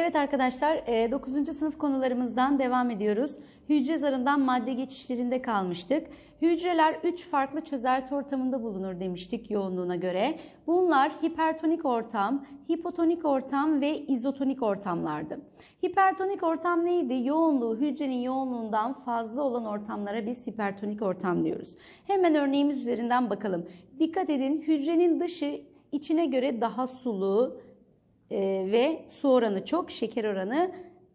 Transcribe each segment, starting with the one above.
Evet arkadaşlar 9. sınıf konularımızdan devam ediyoruz. Hücre zarından madde geçişlerinde kalmıştık. Hücreler 3 farklı çözelti ortamında bulunur demiştik yoğunluğuna göre. Bunlar hipertonik ortam, hipotonik ortam ve izotonik ortamlardı. Hipertonik ortam neydi? Yoğunluğu hücrenin yoğunluğundan fazla olan ortamlara biz hipertonik ortam diyoruz. Hemen örneğimiz üzerinden bakalım. Dikkat edin hücrenin dışı içine göre daha sulu, e, ve su oranı çok, şeker oranı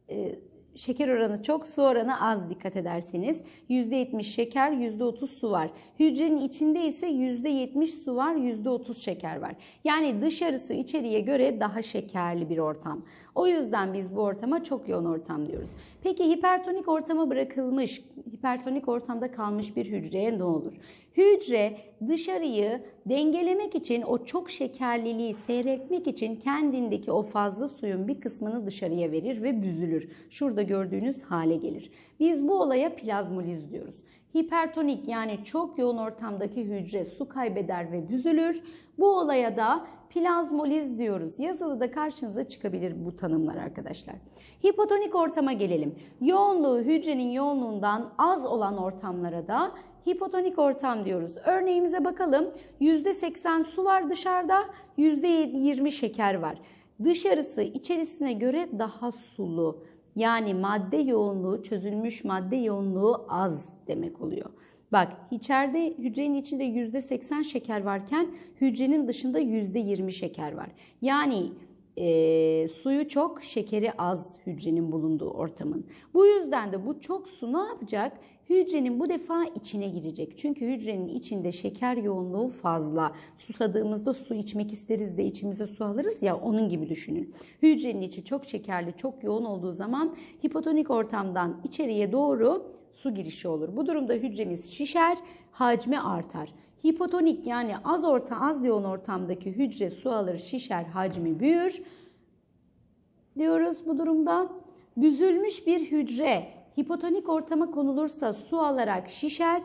e, şeker oranı çok, su oranı az dikkat ederseniz. %70 şeker, %30 su var. Hücrenin içinde ise %70 su var, %30 şeker var. Yani dışarısı içeriye göre daha şekerli bir ortam. O yüzden biz bu ortama çok yoğun ortam diyoruz. Peki hipertonik ortama bırakılmış, hipertonik ortamda kalmış bir hücreye ne olur? Hücre dışarıyı dengelemek için o çok şekerliliği seyretmek için kendindeki o fazla suyun bir kısmını dışarıya verir ve büzülür. Şurada gördüğünüz hale gelir. Biz bu olaya plazmoliz diyoruz. Hipertonik yani çok yoğun ortamdaki hücre su kaybeder ve büzülür. Bu olaya da plazmoliz diyoruz. Yazılıda karşınıza çıkabilir bu tanımlar arkadaşlar. Hipotonik ortama gelelim. Yoğunluğu hücrenin yoğunluğundan az olan ortamlara da hipotonik ortam diyoruz. Örneğimize bakalım. %80 su var dışarıda, %20 şeker var. Dışarısı içerisine göre daha sulu. Yani madde yoğunluğu, çözülmüş madde yoğunluğu az demek oluyor. Bak içeride hücrenin içinde %80 şeker varken hücrenin dışında %20 şeker var. Yani e, suyu çok, şekeri az hücrenin bulunduğu ortamın. Bu yüzden de bu çok su ne yapacak? Hücrenin bu defa içine girecek. Çünkü hücrenin içinde şeker yoğunluğu fazla. Susadığımızda su içmek isteriz de içimize su alırız ya onun gibi düşünün. Hücrenin içi çok şekerli, çok yoğun olduğu zaman hipotonik ortamdan içeriye doğru su girişi olur. Bu durumda hücremiz şişer, hacmi artar. Hipotonik yani az orta az yoğun ortamdaki hücre su alır, şişer, hacmi büyür diyoruz bu durumda. Büzülmüş bir hücre hipotonik ortama konulursa su alarak şişer,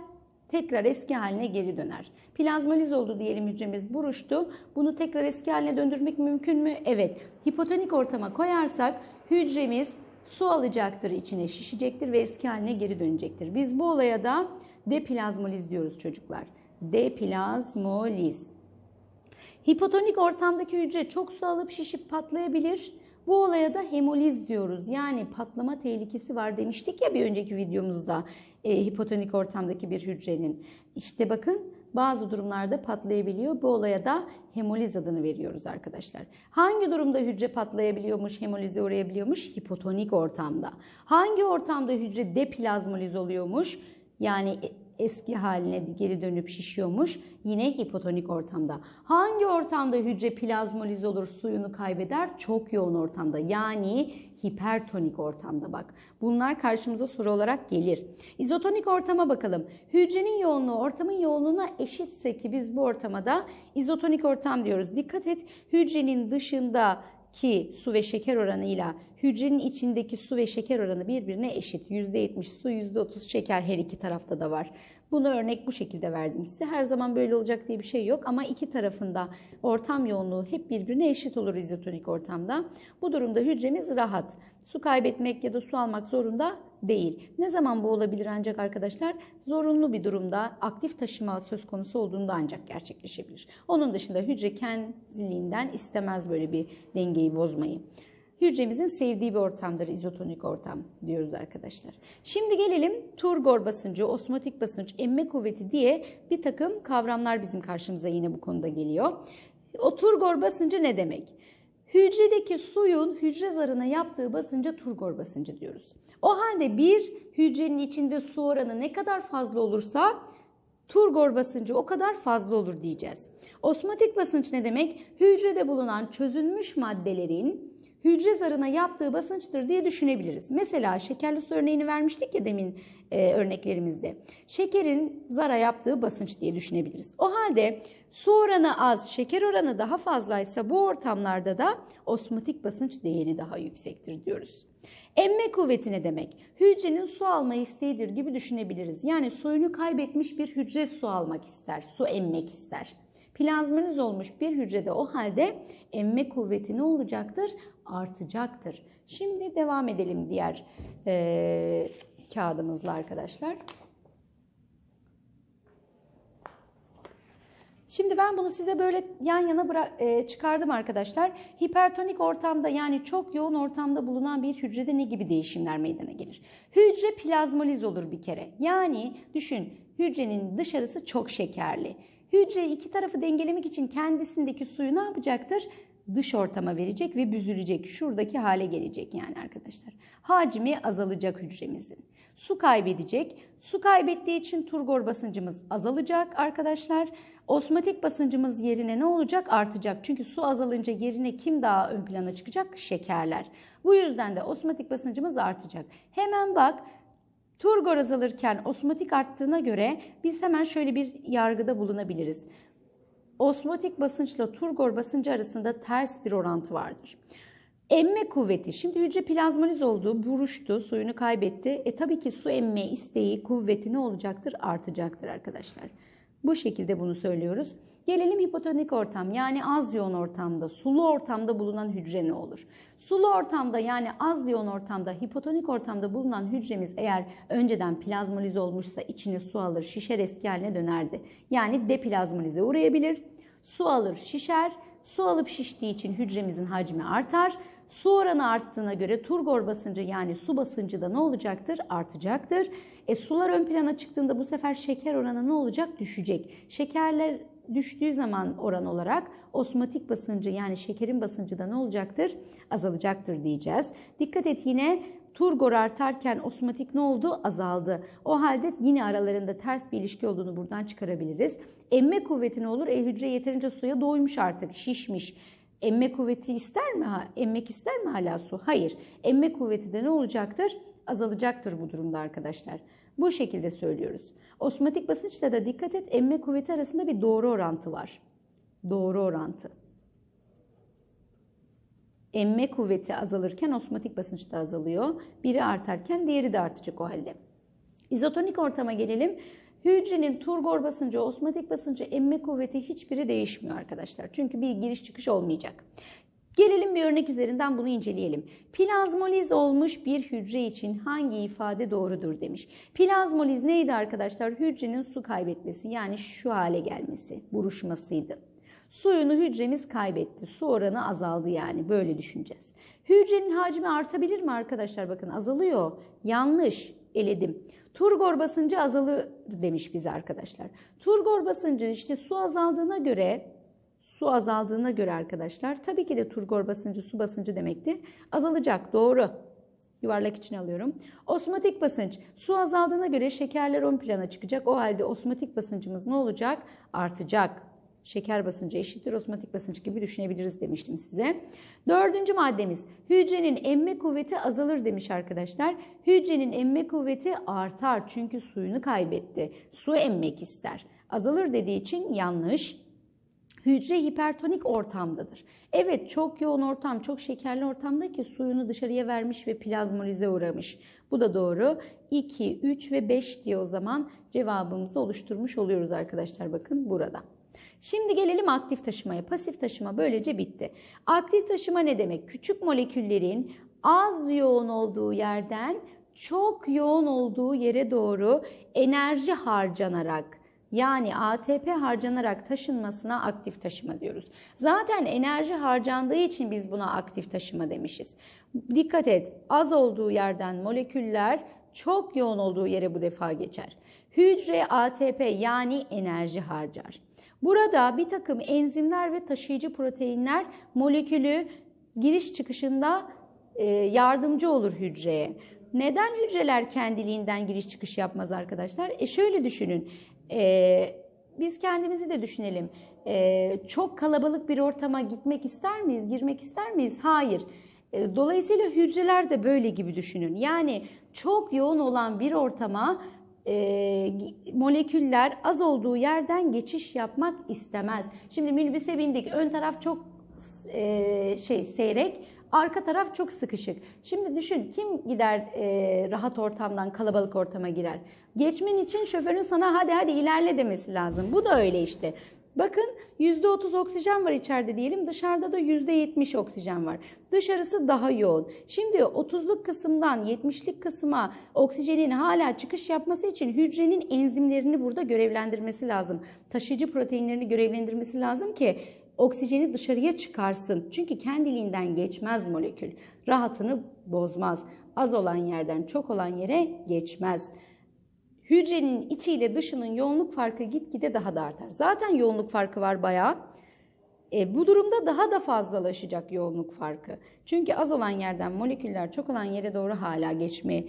tekrar eski haline geri döner. Plazmoliz oldu diyelim hücremiz buruştu. Bunu tekrar eski haline döndürmek mümkün mü? Evet. Hipotonik ortama koyarsak hücremiz su alacaktır, içine şişecektir ve eski haline geri dönecektir. Biz bu olaya da deplazmoliz diyoruz çocuklar. Deplazmoliz. Hipotonik ortamdaki hücre çok su alıp şişip patlayabilir. Bu olaya da hemoliz diyoruz. Yani patlama tehlikesi var demiştik ya bir önceki videomuzda e, hipotonik ortamdaki bir hücrenin. İşte bakın bazı durumlarda patlayabiliyor. Bu olaya da hemoliz adını veriyoruz arkadaşlar. Hangi durumda hücre patlayabiliyormuş, hemolize uğrayabiliyormuş? Hipotonik ortamda. Hangi ortamda hücre deplazmoliz oluyormuş? Yani eski haline geri dönüp şişiyormuş. Yine hipotonik ortamda. Hangi ortamda hücre plazmoliz olur, suyunu kaybeder? Çok yoğun ortamda. Yani hipertonik ortamda bak. Bunlar karşımıza soru olarak gelir. İzotonik ortama bakalım. Hücrenin yoğunluğu ortamın yoğunluğuna eşitse ki biz bu ortama izotonik ortam diyoruz. Dikkat et hücrenin dışında ki su ve şeker oranıyla hücrenin içindeki su ve şeker oranı birbirine eşit. %70 su, %30 şeker her iki tarafta da var. Bunu örnek bu şekilde verdim size. Her zaman böyle olacak diye bir şey yok ama iki tarafında ortam yoğunluğu hep birbirine eşit olur izotonik ortamda. Bu durumda hücremiz rahat. Su kaybetmek ya da su almak zorunda değil. Ne zaman bu olabilir ancak arkadaşlar? Zorunlu bir durumda aktif taşıma söz konusu olduğunda ancak gerçekleşebilir. Onun dışında hücre kendiliğinden istemez böyle bir dengeyi bozmayı. Hücremizin sevdiği bir ortamdır izotonik ortam diyoruz arkadaşlar. Şimdi gelelim turgor basıncı, osmotik basınç, emme kuvveti diye bir takım kavramlar bizim karşımıza yine bu konuda geliyor. O turgor basıncı ne demek? Hücredeki suyun hücre zarına yaptığı basınca turgor basıncı diyoruz. O halde bir hücrenin içinde su oranı ne kadar fazla olursa turgor basıncı o kadar fazla olur diyeceğiz. Osmotik basınç ne demek? Hücrede bulunan çözülmüş maddelerin hücre zarına yaptığı basınçtır diye düşünebiliriz. Mesela şekerli su örneğini vermiştik ya demin e, örneklerimizde. Şekerin zara yaptığı basınç diye düşünebiliriz. O halde su oranı az, şeker oranı daha fazlaysa bu ortamlarda da osmotik basınç değeri daha yüksektir diyoruz. Emme kuvveti ne demek? Hücrenin su alma isteğidir gibi düşünebiliriz. Yani suyunu kaybetmiş bir hücre su almak ister, su emmek ister. Plazmoliz olmuş bir hücrede o halde emme kuvveti ne olacaktır? Artacaktır. Şimdi devam edelim diğer e, kağıdımızla arkadaşlar. Şimdi ben bunu size böyle yan yana e, çıkardım arkadaşlar. Hipertonik ortamda yani çok yoğun ortamda bulunan bir hücrede ne gibi değişimler meydana gelir? Hücre plazmoliz olur bir kere. Yani düşün hücrenin dışarısı çok şekerli. Hücre iki tarafı dengelemek için kendisindeki suyu ne yapacaktır? Dış ortama verecek ve büzülecek. Şuradaki hale gelecek yani arkadaşlar. Hacmi azalacak hücremizin. Su kaybedecek. Su kaybettiği için turgor basıncımız azalacak arkadaşlar. Osmotik basıncımız yerine ne olacak? Artacak. Çünkü su azalınca yerine kim daha ön plana çıkacak? Şekerler. Bu yüzden de osmotik basıncımız artacak. Hemen bak turgor azalırken osmotik arttığına göre biz hemen şöyle bir yargıda bulunabiliriz. Osmotik basınçla turgor basıncı arasında ters bir orantı vardır. Emme kuvveti. Şimdi hücre plazmoliz oldu, buruştu, suyunu kaybetti. E tabii ki su emme isteği, kuvveti ne olacaktır? Artacaktır arkadaşlar. Bu şekilde bunu söylüyoruz. Gelelim hipotonik ortam yani az yoğun ortamda, sulu ortamda bulunan hücre ne olur? Sulu ortamda yani az yoğun ortamda, hipotonik ortamda bulunan hücremiz eğer önceden plazmoliz olmuşsa içine su alır, şişer eski haline dönerdi. Yani deplazmolize uğrayabilir. Su alır, şişer. Su alıp şiştiği için hücremizin hacmi artar. Su oranı arttığına göre turgor basıncı yani su basıncı da ne olacaktır? Artacaktır. E sular ön plana çıktığında bu sefer şeker oranı ne olacak? Düşecek. Şekerler düştüğü zaman oran olarak osmotik basıncı yani şekerin basıncı da ne olacaktır? Azalacaktır diyeceğiz. Dikkat et yine turgor artarken osmotik ne oldu? Azaldı. O halde yine aralarında ters bir ilişki olduğunu buradan çıkarabiliriz. Emme kuvveti ne olur? E hücre yeterince suya doymuş artık, şişmiş. Emme kuvveti ister mi? Emmek ister mi hala su? Hayır. Emme kuvveti de ne olacaktır? Azalacaktır bu durumda arkadaşlar. Bu şekilde söylüyoruz. Osmotik basınçla da dikkat et emme kuvveti arasında bir doğru orantı var. Doğru orantı. Emme kuvveti azalırken osmotik basınç da azalıyor. Biri artarken diğeri de artacak o halde. İzotonik ortama gelelim. Hücrenin turgor basıncı, osmotik basıncı, emme kuvveti hiçbiri değişmiyor arkadaşlar. Çünkü bir giriş çıkış olmayacak. Gelelim bir örnek üzerinden bunu inceleyelim. Plazmoliz olmuş bir hücre için hangi ifade doğrudur demiş. Plazmoliz neydi arkadaşlar? Hücrenin su kaybetmesi yani şu hale gelmesi, buruşmasıydı. Suyunu hücremiz kaybetti. Su oranı azaldı yani böyle düşüneceğiz. Hücrenin hacmi artabilir mi arkadaşlar? Bakın azalıyor. Yanlış. Eledim. Turgor basıncı azalır demiş bize arkadaşlar. Turgor basıncı işte su azaldığına göre su azaldığına göre arkadaşlar tabii ki de turgor basıncı su basıncı demekti. Azalacak doğru. Yuvarlak içine alıyorum. Osmotik basınç. Su azaldığına göre şekerler ön plana çıkacak. O halde osmotik basıncımız ne olacak? Artacak. Şeker basıncı eşittir osmotik basınç gibi düşünebiliriz demiştim size. Dördüncü maddemiz hücrenin emme kuvveti azalır demiş arkadaşlar. Hücrenin emme kuvveti artar çünkü suyunu kaybetti. Su emmek ister. Azalır dediği için yanlış. Hücre hipertonik ortamdadır. Evet çok yoğun ortam, çok şekerli ortamda ki suyunu dışarıya vermiş ve plazmolize uğramış. Bu da doğru. 2, 3 ve 5 diye o zaman cevabımızı oluşturmuş oluyoruz arkadaşlar bakın burada. Şimdi gelelim aktif taşımaya. Pasif taşıma böylece bitti. Aktif taşıma ne demek? Küçük moleküllerin az yoğun olduğu yerden çok yoğun olduğu yere doğru enerji harcanarak yani ATP harcanarak taşınmasına aktif taşıma diyoruz. Zaten enerji harcandığı için biz buna aktif taşıma demişiz. Dikkat et az olduğu yerden moleküller çok yoğun olduğu yere bu defa geçer. Hücre ATP yani enerji harcar. Burada bir takım enzimler ve taşıyıcı proteinler molekülü giriş çıkışında e, yardımcı olur hücreye. Neden hücreler kendiliğinden giriş çıkış yapmaz arkadaşlar? E şöyle düşünün. E, biz kendimizi de düşünelim. E, çok kalabalık bir ortama gitmek ister miyiz? Girmek ister miyiz? Hayır. E, dolayısıyla hücreler de böyle gibi düşünün. Yani çok yoğun olan bir ortama e, moleküller az olduğu yerden geçiş yapmak istemez. Şimdi minibüse bindik. Ön taraf çok e, şey seyrek, arka taraf çok sıkışık. Şimdi düşün kim gider e, rahat ortamdan kalabalık ortama girer? Geçmen için şoförün sana hadi hadi ilerle demesi lazım. Bu da öyle işte. Bakın %30 oksijen var içeride diyelim. Dışarıda da %70 oksijen var. Dışarısı daha yoğun. Şimdi 30'luk kısımdan 70'lik kısma oksijenin hala çıkış yapması için hücrenin enzimlerini burada görevlendirmesi lazım. Taşıyıcı proteinlerini görevlendirmesi lazım ki oksijeni dışarıya çıkarsın. Çünkü kendiliğinden geçmez molekül. Rahatını bozmaz. Az olan yerden çok olan yere geçmez. Hücrenin içiyle dışının yoğunluk farkı gitgide daha da artar. Zaten yoğunluk farkı var bayağı. E, bu durumda daha da fazlalaşacak yoğunluk farkı. Çünkü az olan yerden moleküller çok olan yere doğru hala geçmeye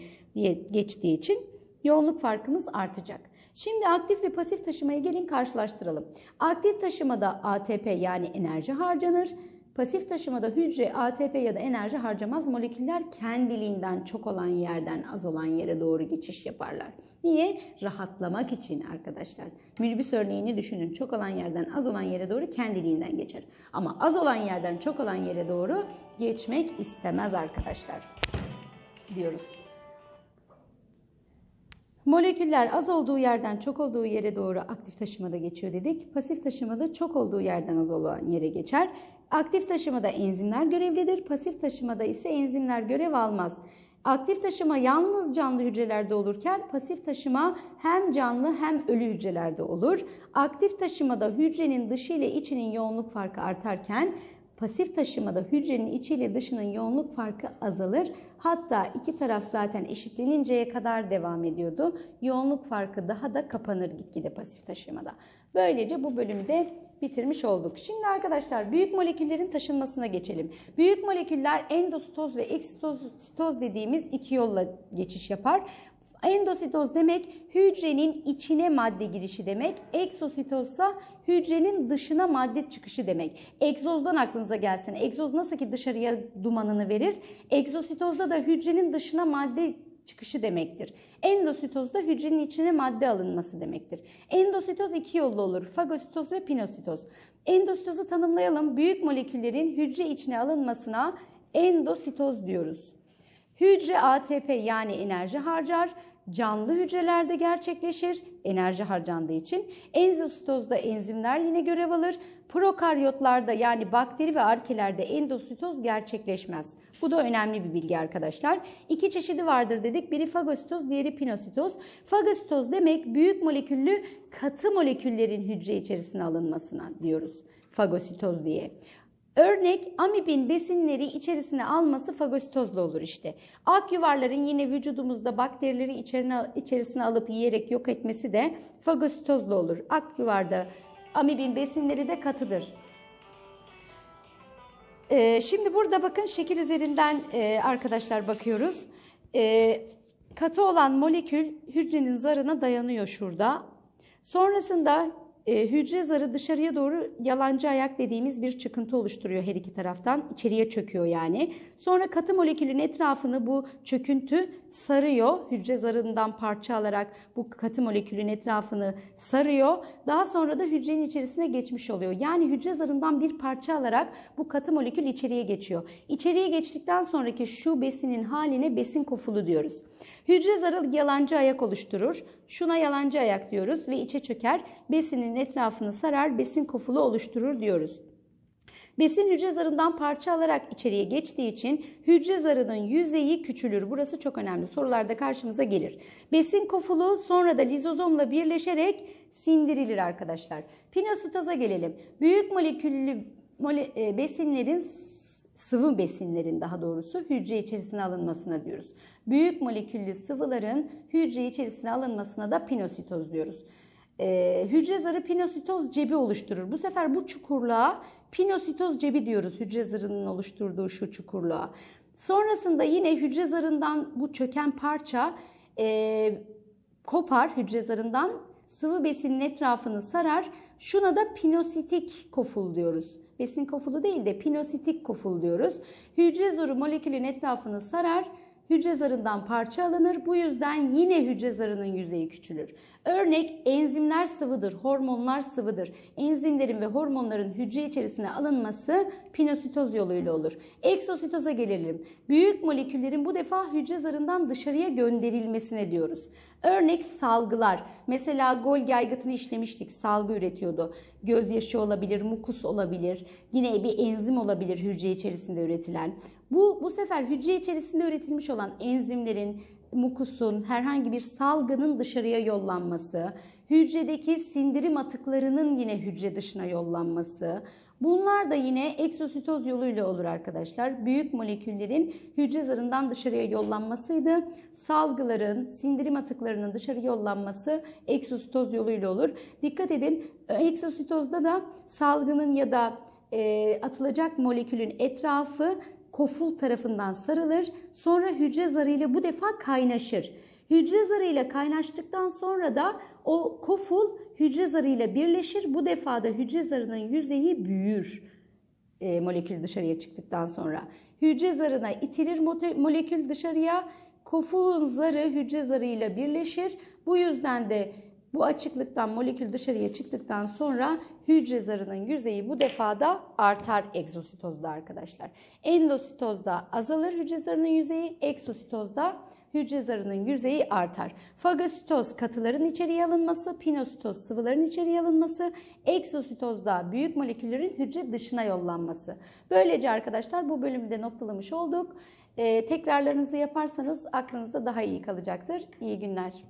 geçtiği için yoğunluk farkımız artacak. Şimdi aktif ve pasif taşımaya gelin karşılaştıralım. Aktif taşımada ATP yani enerji harcanır. Pasif taşımada hücre ATP ya da enerji harcamaz moleküller kendiliğinden çok olan yerden az olan yere doğru geçiş yaparlar. Niye? Rahatlamak için arkadaşlar. Minibüs örneğini düşünün. Çok olan yerden az olan yere doğru kendiliğinden geçer. Ama az olan yerden çok olan yere doğru geçmek istemez arkadaşlar. Diyoruz. Moleküller az olduğu yerden çok olduğu yere doğru aktif taşımada geçiyor dedik. Pasif taşımada çok olduğu yerden az olan yere geçer. Aktif taşımada enzimler görevlidir. Pasif taşımada ise enzimler görev almaz. Aktif taşıma yalnız canlı hücrelerde olurken pasif taşıma hem canlı hem ölü hücrelerde olur. Aktif taşımada hücrenin dışı ile içinin yoğunluk farkı artarken pasif taşımada hücrenin içi ile dışının yoğunluk farkı azalır. Hatta iki taraf zaten eşitleninceye kadar devam ediyordu. Yoğunluk farkı daha da kapanır gitgide pasif taşımada. Böylece bu bölümü de bitirmiş olduk. Şimdi arkadaşlar büyük moleküllerin taşınmasına geçelim. Büyük moleküller endositoz ve eksitoz dediğimiz iki yolla geçiş yapar. Endositoz demek hücrenin içine madde girişi demek. Eksositozsa hücrenin dışına madde çıkışı demek. Egzozdan aklınıza gelsin. Egzoz nasıl ki dışarıya dumanını verir? Egzositozda da hücrenin dışına madde çıkışı demektir. Endositoz da hücrenin içine madde alınması demektir. Endositoz iki yollu olur. Fagositoz ve pinositoz. Endositozu tanımlayalım. Büyük moleküllerin hücre içine alınmasına endositoz diyoruz. Hücre ATP yani enerji harcar. Canlı hücrelerde gerçekleşir enerji harcandığı için. Enzositozda enzimler yine görev alır. Prokaryotlarda yani bakteri ve arkelerde endositoz gerçekleşmez. Bu da önemli bir bilgi arkadaşlar. İki çeşidi vardır dedik. Biri fagositoz, diğeri pinositoz. Fagositoz demek büyük moleküllü katı moleküllerin hücre içerisine alınmasına diyoruz. Fagositoz diye. Örnek amibin besinleri içerisine alması fagositozla olur işte. Ak yuvarların yine vücudumuzda bakterileri içerine, içerisine alıp yiyerek yok etmesi de fagositozla olur. Ak yuvarda amibin besinleri de katıdır. Ee, şimdi burada bakın şekil üzerinden e, arkadaşlar bakıyoruz. E, katı olan molekül hücrenin zarına dayanıyor şurada. Sonrasında e, hücre zarı dışarıya doğru yalancı ayak dediğimiz bir çıkıntı oluşturuyor her iki taraftan. içeriye çöküyor yani. Sonra katı molekülün etrafını bu çöküntü sarıyor. Hücre zarından parça alarak bu katı molekülün etrafını sarıyor. Daha sonra da hücrenin içerisine geçmiş oluyor. Yani hücre zarından bir parça alarak bu katı molekül içeriye geçiyor. İçeriye geçtikten sonraki şu besinin haline besin kofulu diyoruz. Hücre zarı yalancı ayak oluşturur. Şuna yalancı ayak diyoruz ve içe çöker. Besinin etrafını sarar, besin kofulu oluşturur diyoruz. Besin hücre zarından parça alarak içeriye geçtiği için hücre zarının yüzeyi küçülür. Burası çok önemli. Sorularda karşımıza gelir. Besin kofulu sonra da lizozomla birleşerek sindirilir arkadaşlar. Pinositoza gelelim. Büyük moleküllü mole, e, besinlerin sıvı besinlerin daha doğrusu hücre içerisine alınmasına diyoruz. Büyük moleküllü sıvıların hücre içerisine alınmasına da pinositoz diyoruz. Ee, hücre zarı pinositoz cebi oluşturur. Bu sefer bu çukurluğa pinositoz cebi diyoruz hücre zarının oluşturduğu şu çukurluğa. Sonrasında yine hücre zarından bu çöken parça e, kopar hücre zarından sıvı besinin etrafını sarar. Şuna da pinositik koful diyoruz. Besin kofulu değil de pinositik koful diyoruz. Hücre zarı molekülün etrafını sarar hücre zarından parça alınır. Bu yüzden yine hücre zarının yüzeyi küçülür. Örnek enzimler sıvıdır, hormonlar sıvıdır. Enzimlerin ve hormonların hücre içerisine alınması pinositoz yoluyla olur. Eksositoza gelelim. Büyük moleküllerin bu defa hücre zarından dışarıya gönderilmesine diyoruz. Örnek salgılar. Mesela Golgi aygıtını işlemiştik. Salgı üretiyordu. Gözyaşı olabilir, mukus olabilir. Yine bir enzim olabilir hücre içerisinde üretilen. Bu bu sefer hücre içerisinde üretilmiş olan enzimlerin, mukusun, herhangi bir salgının dışarıya yollanması, hücredeki sindirim atıklarının yine hücre dışına yollanması, Bunlar da yine egzositoz yoluyla olur arkadaşlar. Büyük moleküllerin hücre zarından dışarıya yollanmasıydı. Salgıların, sindirim atıklarının dışarı yollanması egzositoz yoluyla olur. Dikkat edin egzositozda da salgının ya da e, atılacak molekülün etrafı koful tarafından sarılır. Sonra hücre zarıyla bu defa kaynaşır. Hücre zarıyla kaynaştıktan sonra da o koful hücre zarıyla birleşir. Bu defa da hücre zarının yüzeyi büyür e, molekül dışarıya çıktıktan sonra. Hücre zarına itilir molekül dışarıya. Kofulun zarı hücre zarıyla birleşir. Bu yüzden de bu açıklıktan molekül dışarıya çıktıktan sonra hücre zarının yüzeyi bu defa da artar egzositozda arkadaşlar. Endositozda azalır hücre zarının yüzeyi, eksositozda hücre zarının yüzeyi artar. Fagositoz katıların içeriye alınması, pinositoz sıvıların içeriye alınması, egzositozda büyük moleküllerin hücre dışına yollanması. Böylece arkadaşlar bu bölümü de noktalamış olduk. Ee, tekrarlarınızı yaparsanız aklınızda daha iyi kalacaktır. İyi günler.